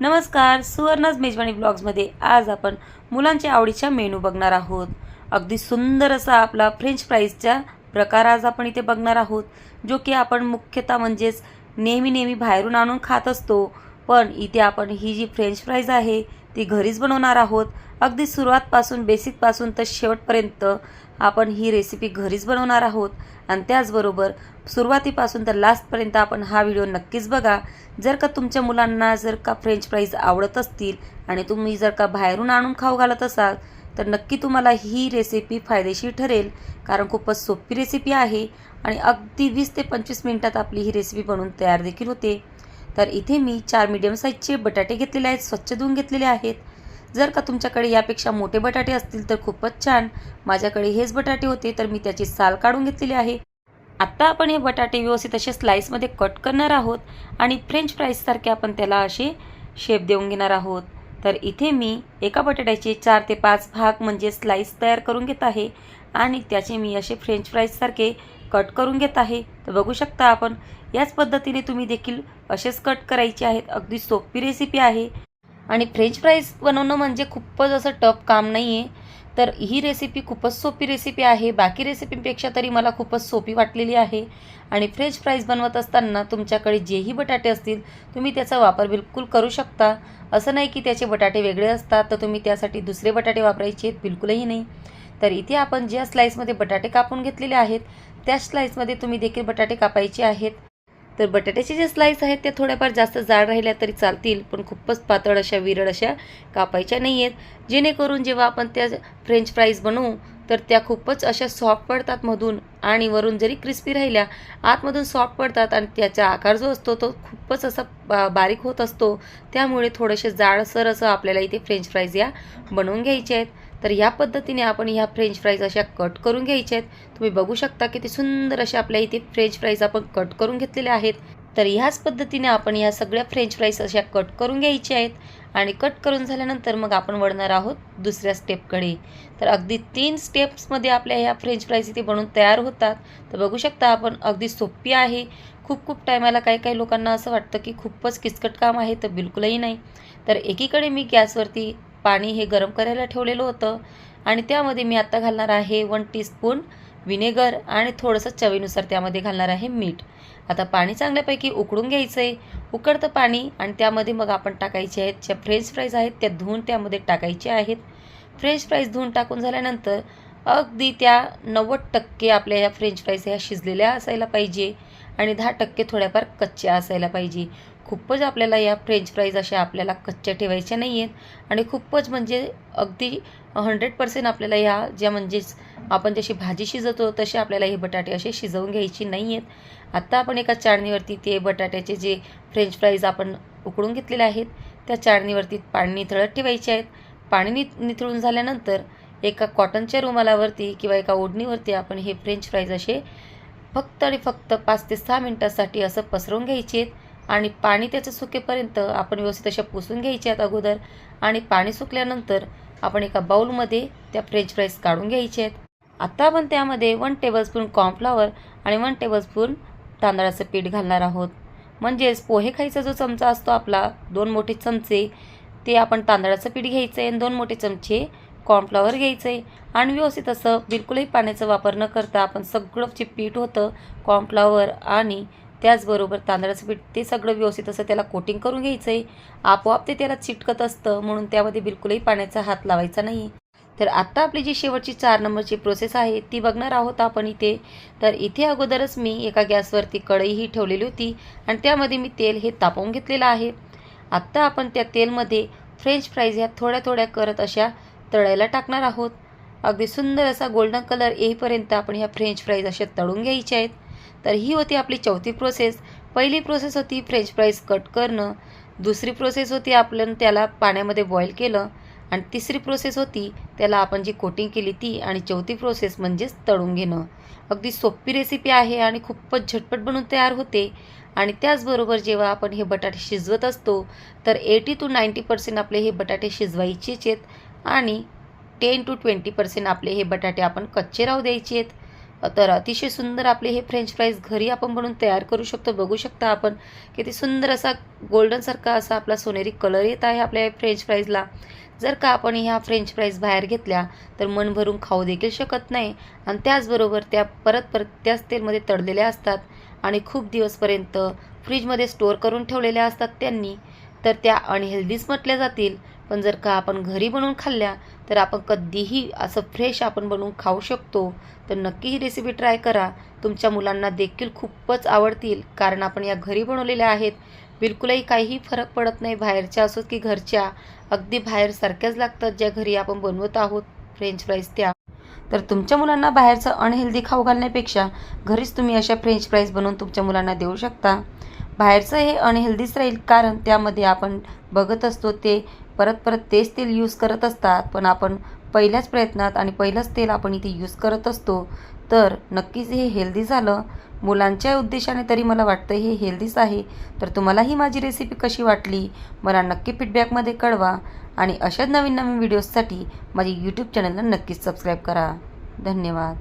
नमस्कार सुवर्णाज मेजवानी ब्लॉग्समध्ये आज आपण मुलांच्या आवडीचा मेनू बघणार आहोत. अगदी सुंदर असा आपला फ्रेंच फ्राईजचा प्रकार आज आपण इथे बघणार आहोत जो की आपण मुख्यतः म्हणजेच नेहमी नेहमी बाहेरून आणून खात असतो. पण इथे आपण ही जी फ्रेंच फ्राईज आहे ती घरीच बनवणार आहोत. अगदी सुरुवातपासून बेसिकपासून तर शेवटपर्यंत आपण ही रेसिपी घरीच बनवणार आहोत. आणि त्याचबरोबर सुरुवातीपासून तर लास्टपर्यंत आपण हा व्हिडिओ नक्कीच बघा. जर का तुमच्या मुलांना जर का फ्रेंच फ्राईज आवडत असतील आणि तुम्ही जर का बाहेरून आणून खाऊ घालत असाल तर नक्की तुम्हाला ही रेसिपी फायदेशीर ठरेल. कारण खूपच सोपी रेसिपी आहे आणि अगदी वीस ते पंचवीस मिनिटात आपली ही रेसिपी बनवून तयार देखील होते. तर इथे मी चार मीडियम साईजचे बटाटे घेतलेले आहेत स्वच्छ धुवून घेतलेले आहेत. जर का तुमच्याकडे यापेक्षा मोठे बटाटे असतील तर खूपच छान. माझ्याकडे हेच बटाटे होते तर मी त्याची साल काढून घेतलेली आहे. आत्ता आपण हे बटाटे व्यवस्थित असे स्लाईसमध्ये कट करणार आहोत आणि फ्रेंच फ्राईजसारखे आपण त्याला असे शेप देऊन घेणार आहोत. तर इथे मी एका बटाट्याचे चार ते पाच भाग म्हणजे स्लाईस तयार करून घेत आहे आणि त्याचे मी असे फ्रेंच फ्राईजसारखे कट करून घेत आहे. तर बघू शकता आपण याच पद्धतीने तुम्ही देखील असेच कट करायचे आहेत. अगदी सोपी रेसिपी आहे. आणि फ्रेंच फ्राईज बनवणं म्हणजे खूपच असं टफ काम नाही आहे तर ही रेसिपी खूपच सोपी रेसिपी आहे. बाकी रेसिपींपेक्षा तरी मला खूपच सोपी वाटलेली आहे. आणि फ्रेंच फ्राईज बनवत असताना तुमच्याकडे जेही बटाटे असतील तुम्ही त्याचा वापर बिलकुल करू शकता. असं नाही की त्याचे बटाटे वेगळे असतात तर तुम्ही त्यासाठी दुसरे बटाटे वापरायचे आहेत बिलकुलही नाही. तर इथे आपण ज्या स्लाईसमध्ये बटाटे कापून घेतलेले आहेत त्या स्लाईसमध्ये तुम्ही देखील बटाटे कापायचे आहेत. तर बटाट्याचे जे स्लाईस आहेत त्या थोड्याफार जास्त जाड राहिल्या तरी चालतील पण खूपच पातळ अशा विरळ अशा कापायच्या नाही आहेत जेणेकरून जेव्हा आपण त्या फ्रेंच फ्राईज बनवू तर त्या खूपच अशा सॉफ्ट पडतात मधून आणि वरून जरी क्रिस्पी राहिल्या आतमधून सॉफ्ट पडतात आणि त्याचा आकार जो असतो तो खूपच असा बा बारीक होत असतो. त्यामुळे थोडेसे जाडसर असं आपल्याला इथे फ्रेंच फ्राईज या बनवून घ्यायचे आहेत. तर या पद्धतीने आपण ह्या फ्रेंच फ्राईज अशा कट करून घ्यायच्या आहेत तुम्ही बघू शकता किती सुंदर अशा आपल्या इथे फ्रेंच फ्राईज आपण कट करून घेतलेल्या आहेत. तर ह्याच पद्धतीने आपण ह्या सगळ्या फ्रेंच फ्राईज अशा कट करून घ्यायच्या आहेत. आणि कट करून झाल्यानंतर मग आपण वळणार आहोत दुसऱ्या स्टेपकडे तर अगदी तीन स्टेप्समध्ये आपल्या ह्या फ्रेंच फ्राईज इथे बनवून तयार होतात. तर बघू शकता आपण अगदी सोपी आहे. खूप खूप टायमाला काही काही लोकांना असं वाटतं की खूपच किचकट काम आहे तर बिलकुलही नाही. तर एकीकडे मी गॅसवरती पाणी हे गरम करायला ठेवलेलं होतं. आणि त्यामध्ये मी आत्ता घालणार आहे वन टीस्पून विनेगर आणि थोडंसं चवीनुसार त्यामध्ये घालणार आहे मीठ. आता पाणी चांगल्यापैकी उकळून घ्यायचं आहे उकडतं पाणी आणि त्यामध्ये मग आपण टाकायचे आहेत ज्या फ्रेंच फ्राईज आहेत त्या धुवून त्यामध्ये टाकायचे आहेत. फ्रेंच फ्राईज धुवून टाकून झाल्यानंतर अगदी त्या नव्वद टक्के आपल्या ह्या फ्रेंच फ्राईज ह्या शिजलेल्या असायला पाहिजे. आणि दहा टक्के थोड्याफार कच्च्या असायला पाहिजे. खूपच आपल्याला या फ्रेंच फ्राईज अशा आपल्याला कच्च्या ठेवायच्या नाही आहेत आणि खूपच म्हणजे अगदी हंड्रेड पर्सेंट आपल्याला ह्या ज्या म्हणजेच आपण जशी भाजी शिजवतो तसे आपल्याला हे बटाटे असे शिजवून घ्यायची नाही आहेत आत्ता आपण एका चाळणीवरती ते बटाट्याचे जे फ्रेंच फ्राईज आपण उकळून घेतलेले आहेत त्या चाळणीवरती पाणी निथळत ठेवायचे आहेत. पाणी नि निथळून झाल्यानंतर एका कॉटनच्या रुमालावरती किंवा एका ओढणीवरती आपण हे फ्रेंच फ्राईज असे फक्त आणि फक्त पाच ते सहा मिनटासाठी असं पसरवून घ्यायचे आहेत. आणि पाणी त्याचं सुकेपर्यंत आपण व्यवस्थित अशा पुसून घ्यायचे आहेत अगोदर. आणि पाणी सुकल्यानंतर आपण एका बाऊलमध्ये त्या फ्रेंच फ्राईज काढून घ्यायचे आहेत. आत्ता आपण त्यामध्ये वन टेबलस्पून कॉर्नफ्लॉवर आणि वन टेबलस्पून तांदळाचं पीठ घालणार आहोत. म्हणजेच पोहे खायचा जो चमचा असतो आपला दोन मोठे चमचे ते आपण तांदळाचं पीठ घ्यायचं आहे आणि दोन मोठे चमचे कॉर्नफ्लॉवर घ्यायचं आहे आणि व्यवस्थित असं बिलकुलही पाण्याचा वापर न करता आपण सगळं जे पीठ होतं कॉर्नफ्लॉवर आणि त्याचबरोबर तांदळाचं पीठ ते सगळं व्यवस्थित असं त्याला कोटिंग करून घ्यायचं आहे आपोआप ते त्याला चिटकत असतं म्हणून त्यामध्ये बिलकुलही पाण्याचा हात लावायचा नाही. तर आत्ता आपली जी शेवटची चार नंबरची प्रोसेस आहे ती बघणार आहोत आपण इथे. तर इथे अगोदरच मी एका गॅसवरती कढईही ठेवलेली होती आणि त्यामध्ये मी तेल हे तापवून घेतलेलं आहे. आत्ता आपण त्या तेलमध्ये फ्रेंच फ्राईज ह्या थोड्या थोड्या करत अशा तळायला टाकणार आहोत. अगदी सुंदर असा गोल्डन कलर येईपर्यंत आपण ह्या फ्रेंच फ्राईज अशा तळून घ्यायच्या आहेत. तर ही होती आपली चौथी प्रोसेस पहिली प्रोसेस होती फ्रेंच फ्राईज कट करणं. दुसरी प्रोसेस होती आपण त्याला पाण्यामध्ये बॉईल केलं. आणि तिसरी प्रोसेस होती त्याला आपण जी कोटिंग केली ती आणि चौथी प्रोसेस म्हणजेच तळून घेणं. अगदी सोपी रेसिपी आहे आणि खूपच झटपट बनून तयार होते. आणि त्याचबरोबर जेव्हा आपण हे बटाटे शिजवत असतो तर एटी टू नाईंटी पर्सेंट आपले हे बटाटे शिजवायचेच आहेत. आणि टेन टू ट्वेंटी पर्सेंट आपले हे बटाटे आपण कच्चे राहू द्यायचे आहेत. तर अतिशय सुंदर आपले हे फ्रेंच फ्राईज घरी आपण बनवून तयार करू शकतो. बघू शकता आपण किती सुंदर असा गोल्डनसारखा असा आपला सोनेरी कलर येत आहे आपल्या फ्रेंच फ्राईजला जर का आपण ह्या फ्रेंच फ्राईज बाहेर घेतल्या तर मन भरून खाऊ देखील शकत नाही. आणि त्याचबरोबर त्या परत परत त्याच तेलमध्ये तळलेल्या असतात आणि खूप दिवसपर्यंत फ्रीजमध्ये स्टोअर करून ठेवलेल्या असतात त्यांनी तर त्या अनहेल्दीच म्हटल्या जातील. पण जर का आपण घरी बनवून खाल्ल्या तर आपण कधीही असं फ्रेश आपण बनवून खाऊ शकतो. तर नक्की ही रेसिपी ट्राय करा. तुमच्या मुलांना देखील खूपच आवडतील कारण आपण या घरी बनवलेल्या आहेत. बिलकुलही काहीही फरक पडत नाही बाहेरच्या असोत की घरच्या. अगदी बाहेरसारख्याच लागतात ज्या घरी आपण बनवत आहोत फ्रेंच फ्राईज त्या. तर तुमच्या मुलांना बाहेरचं अनहेल्दी खाऊ घालण्यापेक्षा घरीच तुम्ही अशा फ्रेंच फ्राईज बनवून तुमच्या मुलांना देऊ शकता. बाहेरचं हे अनहेल्दीच राहील कारण त्यामध्ये आपण बघत असतो ते परत परत तेच तेल यूज करत असतात पण आपण पहिल्याच प्रयत्नात आणि पहिलंच तेल आपण इथे यूज करत असतो. तर नक्कीच हे हेल्दी झालं. मुलांच्या उद्देशाने तरी मला वाटतं हे हेल्दीच आहे. तर तुम्हाला ही माझी रेसिपी कशी वाटली मला नक्की फीडबॅकमध्ये कळवा. आणि अशाच नवीन नवीन व्हिडिओजसाठी माझी यूट्यूब चॅनलला नक्कीच सबस्क्राईब करा. धन्यवाद.